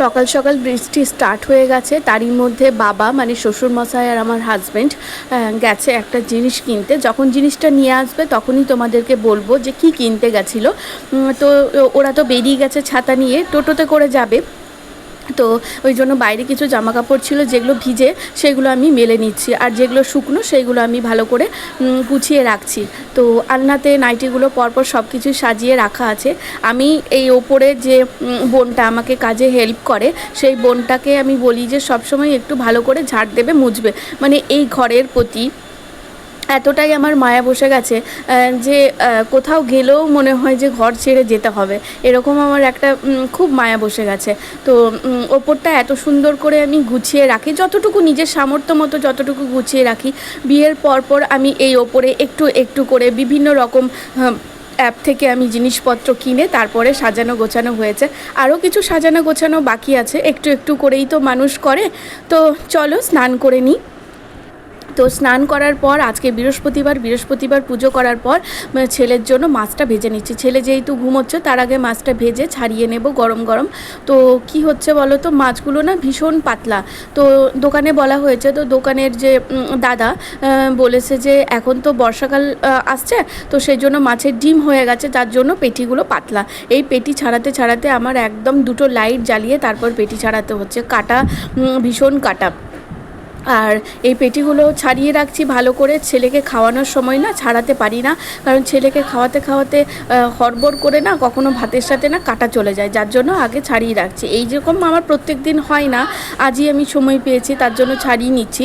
সকাল সকাল বৃষ্টি স্টার্ট হয়ে গেছে। তারই মধ্যে বাবা মানে শ্বশুর মশাই আর আমার হাজব্যান্ড গেছে একটা জিনিস কিনতে। যখন জিনিসটা নিয়ে আসবে তখনই তোমাদেরকে বলব যে কি কিনতে গেছিল। তো, ওরা তো বেরিয়ে গেছে ছাতা নিয়ে। টোটোতে করে যাবে। তো ওই জন্য বাইরে কিছু জামা কাপড় ছিল যেগুলো ভিজে সেগুলো আমি মেলে নিচ্ছি। আর যেগুলো শুকনো সেইগুলো আমি ভালো করে গুছিয়ে রাখছি। তো আলনাতে নাইটিগুলো পরপর সব কিছু সাজিয়ে রাখা আছে। আমি এই ওপরে যে বোনটা আমাকে কাজে হেল্প করে, সেই বোনটাকে আমি বলি যে সবসময় একটু ভালো করে ঝাড় দেবে, মুছবে। মানে এই ঘরের প্রতি এতটাই আমার মায়া বসে গেছে যে কোথাও গেলেও মনে হয় যে ঘর ছেড়ে যেতে হবে। এরকম আমার একটা খুব মায়া বসে গেছে। তো ওপরটা এত সুন্দর করে আমি গুছিয়ে রাখি, যতটুকু নিজের সামর্থ্য মতো যতটুকু গুছিয়ে রাখি, বিয়ের পর পর আমি এই ওপরে একটু একটু করে বিভিন্ন রকম অ্যাপ থেকে আমি জিনিসপত্র কিনে তারপরে সাজানো গোছানো হয়েছে। আরও কিছু সাজানো গোছানো বাকি আছে, একটু একটু করেই তো মানুষ করে। তো চলো, স্নান করে নিই। তো স্নান করার পর, আজকে বৃহস্পতিবার বৃহস্পতিবার পুজো করার পর ছেলের জন্য মাছটা ভেজে নিচ্ছি। ছেলে যেহেতু ঘুমোচ্ছে, তার আগে মাছটা ভেজে ছাড়িয়ে নেব গরম গরম। তো কি হচ্ছে বলো তো, মাছগুলো না ভীষণ পাতলা। তো দোকানে বলা হয়েছে, তো দোকানের যে দাদা বলেছে যে এখন তো বর্ষাকাল আসছে, তো সেই জন্য মাছের ডিম হয়ে গেছে, তার জন্য পেটিগুলো পাতলা। এই পেটি ছাড়াতে ছাড়াতে আমার একদম দুটো লাইট জ্বালিয়ে তারপর পেটি ছাড়াতে হচ্ছে। কাটা ভীষণ কাটা। আর এই পেটিগুলো ছাড়িয়ে রাখছি, ভালো করে ছেলেকে খাওয়ানোর সময় না ছাড়াতে পারি না। কারণ ছেলেকে খাওয়াতে খাওয়াতে হড়বড় করে না কখনো ভাতের সাথে না কাটা চলে যায়। যার জন্য আগে ছাড়িয়ে রাখছি। এই যেরকম আমার প্রত্যেক দিন হয় না, আজই আমি সময় পেয়েছি, তার জন্য ছাড়িয়ে নিচ্ছি।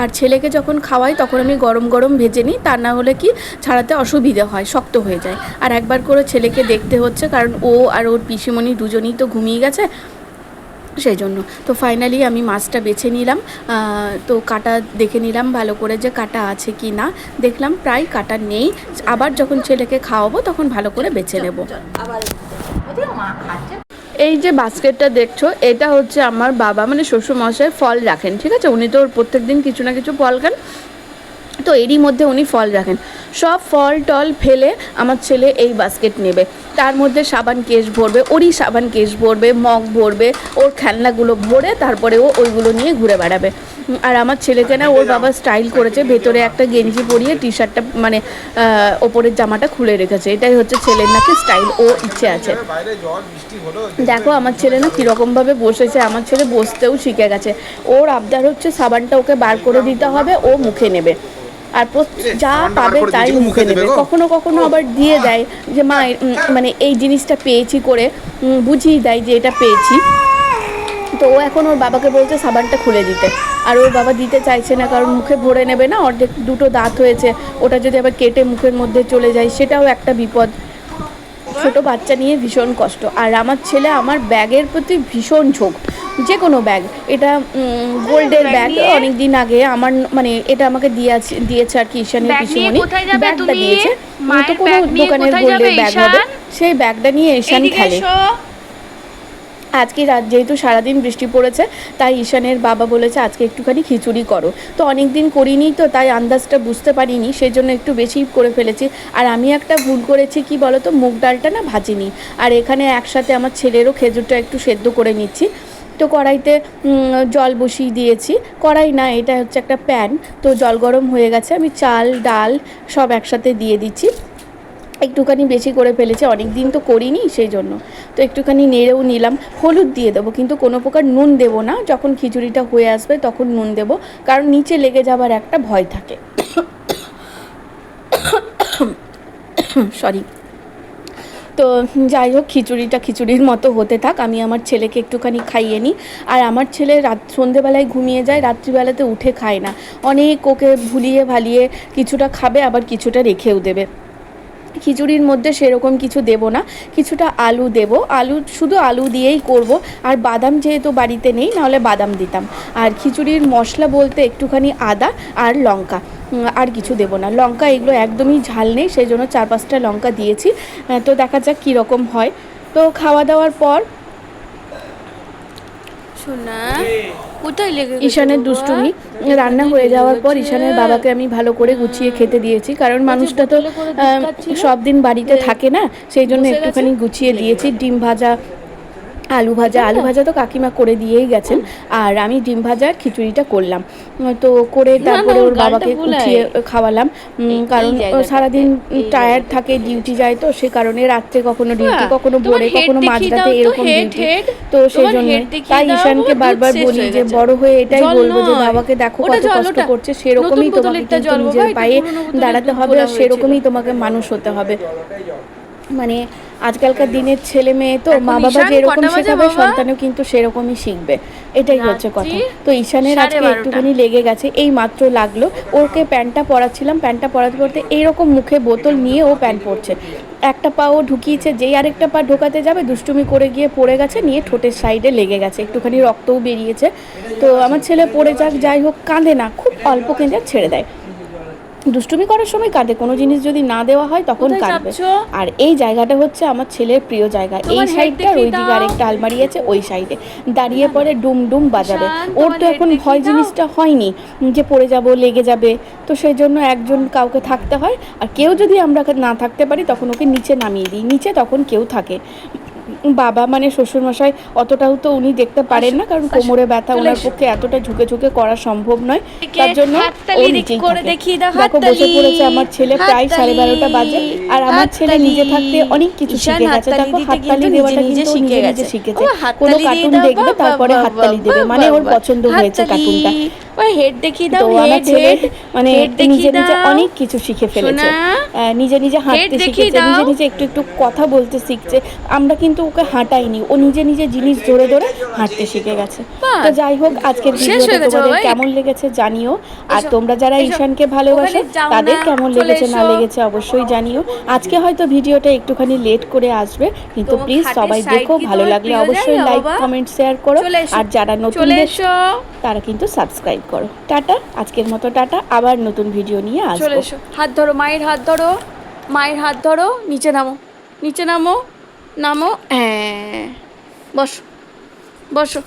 আর ছেলেকে যখন খাওয়াই তখন আমি গরম গরম ভেজে নিই, তা না হলে কি ছাড়াতে অসুবিধে হয়, শক্ত হয়ে যায়। আর একবার করে ছেলেকে দেখতে হচ্ছে, কারণ ও আর ওর পিসিমণি দুজনেই তো ঘুমিয়ে গেছে। সেই জন্য তো ফাইনালি আমি মাছটা বেছে নিলাম। তো কাটা দেখে নিলাম ভালো করে যে কাটা আছে কি না। দেখলাম প্রায় কাটা নেই। আবার যখন ছেলেকে খাওয়াবো তখন ভালো করে বেছে নেব। এই যে বাস্কেটটা দেখছ, এটা হচ্ছে আমার বাবা মানে শ্বশুরমশাই ফল রাখেন, ঠিক আছে? উনি তো প্রত্যেক দিন কিছু না কিছু ফল খান। তো এরই মধ্যে উনি ফল রাখেন। সব ফল টল ফেলে আমার ছেলে এই বাস্কেট নেবে। তার মধ্যে সাবান কেশ ভরবে, ওরই সাবান কেশ ভরবে, মগ ভরবে, ওর খেলনাগুলো ভরে তারপরে ও ওইগুলো নিয়ে ঘুরে বেড়াবে। আর আমার ছেলেকে না, ওর বাবা স্টাইল করেছে, ভেতরে একটা গেঞ্জি পরিয়ে টি শার্টটা মানে ওপরের জামাটা খুলে রেখেছে। এটাই হচ্ছে ছেলের নাকি স্টাইল ও ইচ্ছে আছে। দেখো, আমার ছেলে না কীরকমভাবে বসেছে, আমার ছেলে বসতেও শিখে গেছে। ওর আবদার হচ্ছে সাবানটা ওকে বার করে দিতে হবে, ও মুখে নেবে। আর যা পাবে তাই মুখে দেবে? কখনো কখনো আবার দিয়ে দেয় যে মা মানে এই জিনিসটা পেয়েছি করে বুঝিয়ে দেয় যে এটা পেয়েছি। তো ও এখন ওর বাবাকে বলছে সাবানটা খুলে দিতে। আর ওর বাবা দিতে চাইছে না কারণ মুখে ভরে নেবে না অর্ধেক দুটো দাঁত হয়েছে। ওটা যদি আবার কেটে মুখের মধ্যে চলে যায় সেটাও একটা বিপদ। ছোট বাচ্চা নিয়ে ভীষণ কষ্ট। আর আমার ছেলে আমার ব্যাগের প্রতি ভীষণ ঝোঁক। যে কোনো ব্যাগ এটা গোল্ডের ব্যাগ অনেক দিন আগে আমার মানে এটা আমাকে দিয়েছে দিয়েছে আর কি নিয়ে পিসিমণি ব্যাগটা দিয়েছে। তো কোনো দোকানের গোল্ডের ব্যাগ হবে। সেই ব্যাগটা নিয়ে ঈশান খেলে। আজকে রাত যেহেতু সারাদিন বৃষ্টি পড়েছে তাই ঈশানের বাবা বলেছে আজকে একটুখানি খিচুড়ি করো। তো অনেক দিন করিনি তো তাই আন্দাজটা বুঝতে পারিনি সেই জন্য একটু বেশি করে ফেলেছি। আর আমি একটা ভুল করেছি কি বলো তো মুগ ডালটা না ভাজিনি। আর এখানে একসাথে আমার ছেলেরও খেজুরটা একটু সেদ্ধ করে নিচ্ছি। তো কড়াইতে জল বসিয়ে দিয়েছি কড়াই না এটা হচ্ছে একটা প্যান তো জল গরম হয়ে গেছে আমি চাল ডাল সব একসাথে দিয়ে দিচ্ছি একটুখানি বেশি করে ফেলেছে অনেক দিন তো করিনি সেই জন্য তো একটুখানি নেড়েও নিলাম হলুদ দিয়ে দেবো কিন্তু কোনো প্রকার নুন দেবো না যখন খিচুড়িটা হয়ে আসবে তখন নুন দেবো কারণ নিচে লেগে যাবার একটা ভয় থাকে সরি তো যাই হোক, খিচুড়িটা খিচুড়ির মতো হতে থাক। আমি আমার ছেলেকে একটুখানি খাইয়ে নিই। আর আমার ছেলে রাত, সন্ধেবেলায় ঘুমিয়ে যায়, রাত্রিবেলাতে উঠে খায় না। অনেক ওকে ভুলিয়ে ভালিয়ে কিছুটা খাবে, আবার কিছুটা রেখেও দেবে। খিচুড়ির মধ্যে সেরকম কিছু দেব না। কিছুটা আলু দেব। আলু, শুধু আলু দিয়েই করব। আর বাদাম যেহেতু বাড়িতে নেই, নাহলে বাদাম দিতাম। আর খিচুড়ির মশলা বলতে একটুখানি আদা আর লঙ্কা। আর কিছু দেব না। লঙ্কা এগুলো একদমই ঝাল নেই সেই জন্য চার পাঁচটা লঙ্কা দিয়েছি। তো দেখা যাক কীরকম হয়। তো খাওয়া দাওয়ার পর শোনা কোথায় লেগে ঈশানের দুষ্টুমি। রান্না হয়ে যাওয়ার পর ঈশানের বাবাকে আমি ভালো করে গুছিয়ে খেতে দিয়েছি। কারণ মানুষটা তো? সব দিন বাড়িতে থাকে না সেই জন্য একটুখানি গুছিয়ে দিয়েছি। ডিম ভাজা আলু ভাজা আলু ভাজা তো কাকিমা করে দিয়েই গেছেন। আর আমি ডিম ভাজা খিচুড়িটা করলাম। তো করে তারপরে ওর বাবাকে উঠিয়ে খাওয়ালাম। কারণ সারাদিন টায়ার্ড থাকে ডিউটি যায় তো সে কারণে রাত্রে কখনো ডিউটি হ্যাঁ, কখনো ভোরে কখনো মাঝরাতে এরকম ডিউটি তো সেই জন্য তাই ঈশানকে বারবার বলি যে বড় হয়ে এটাই বলব যে। বাবাকে দেখো কত কষ্ট করছে সেরকমই তোমাকে কিন্তু নিজের পায়ে দাঁড়াতে হবে আর সেরকমই তোমাকে মানুষ হতে হবে। মানে আজকালকার দিনের ছেলে মেয়ে তো মা বাবা যেরকম শেখাবে সন্তানও কিন্তু সেরকমই শিখবে। এটাই হচ্ছে কথা। তো ঈশানের আজকে একটুখানি লেগে গেছে এই মাত্র লাগল। ওকে প্যান্টটা পরাচ্ছিলাম প্যান্টটা পরাতে পরাতে এইরকম মুখে বোতল নিয়ে ও প্যান্ট পরছে। একটা পা ও ঢুকিয়েছে যেই আরেকটা পা ঢোকাতে যাবে দুষ্টুমি করে গিয়ে পড়ে গেছে নিয়ে ঠোঁটের সাইডে লেগে গেছে। একটুখানি রক্তও বেরিয়েছে। তো আমার ছেলে পড়ে যাক যাই হোক কাঁদে না খুব অল্প কেঁদে ছেড়ে দেয়। দুষ্টুমি করার সময় কাঁদে কোনো জিনিস যদি না দেওয়া হয় তখন কাঁদবে। আর এই জায়গাটা হচ্ছে আমার ছেলের প্রিয় জায়গা। এই সাইডটা দেখিয়ে ওইদিকে আরেকটা আলমারি আছে ওই সাইডে দাঁড়িয়ে পরে ডুম ডুম বাজাবে। ওর তো এখন ভয় জিনিসটা হয়নি যে পড়ে যাব লেগে যাবে। তো সেই জন্য একজন কাউকে থাকতে হয়। আর কেউ যদি আমরা না থাকতে পারি তখন ওকে নিচে নামিয়ে দিই। নিচে তখন কেউ থাকে। বাবা মানে শ্বশুরমশাই অতটাও তো উনি দেখতে পারেন না কারণ কোমরে ব্যথা ওনার পক্ষে এতটা ঝুঁকে ঝুঁকে করা সম্ভব নয়। তার জন্য দেখো বসে পড়েছে আমার ছেলে প্রায় সাড়ে বারোটা বাজে আর আমার ছেলে নিজে থাকতে অনেক কিছু শিখে গেছে। দেখো হাততালি দেওয়াটা কিন্তু নিজে নিজে শিখে শিখেছে। কোনো কার্টুন দেখবে তারপরে হাততালি দেবে। মানে ওর পছন্দ হয়েছে। কার্টুনটা ওই হেড দেখিয়ে দাও হেড হেড মানে নিজে নিজে অনেক কিছু শিখে ফেলেছে। নিজে নিজে হাঁটতে শিখেছে নিজে নিজে একটু একটু কথা বলতে শিখছে। আমরা কিন্তু ওকে হাঁটাইনি ও নিজে নিজে জিনিস ধরে ধরে হাঁটতে শিখে গেছে। তো যাই হোক আজকের ভিডিওটা তোমাদের কেমন লেগেছে জানিও। আর তোমরা যারা। ঈশানকে ভালোবাসো তাদের কেমন লেগেছে না লেগেছে অবশ্যই জানিও। আজকে হয়তো ভিডিওটা একটুখানি লেট করে আসবে কিন্তু প্লিজ সবাই দেখো ভালো লাগলে অবশ্যই লাইক কমেন্ট শেয়ার করো। আর যারা নতুন তারা কিন্তু সাবস্ক্রাইব করো। টাটা, আজকের মতো টাটা, আবার নতুন ভিডিও নিয়ে চলে এসো। হাত ধরো, মায়ের হাত ধরো, মায়ের হাত ধরো, নিচে নামো। নিচে নামো নামো হ্যাঁ বসো। বসো।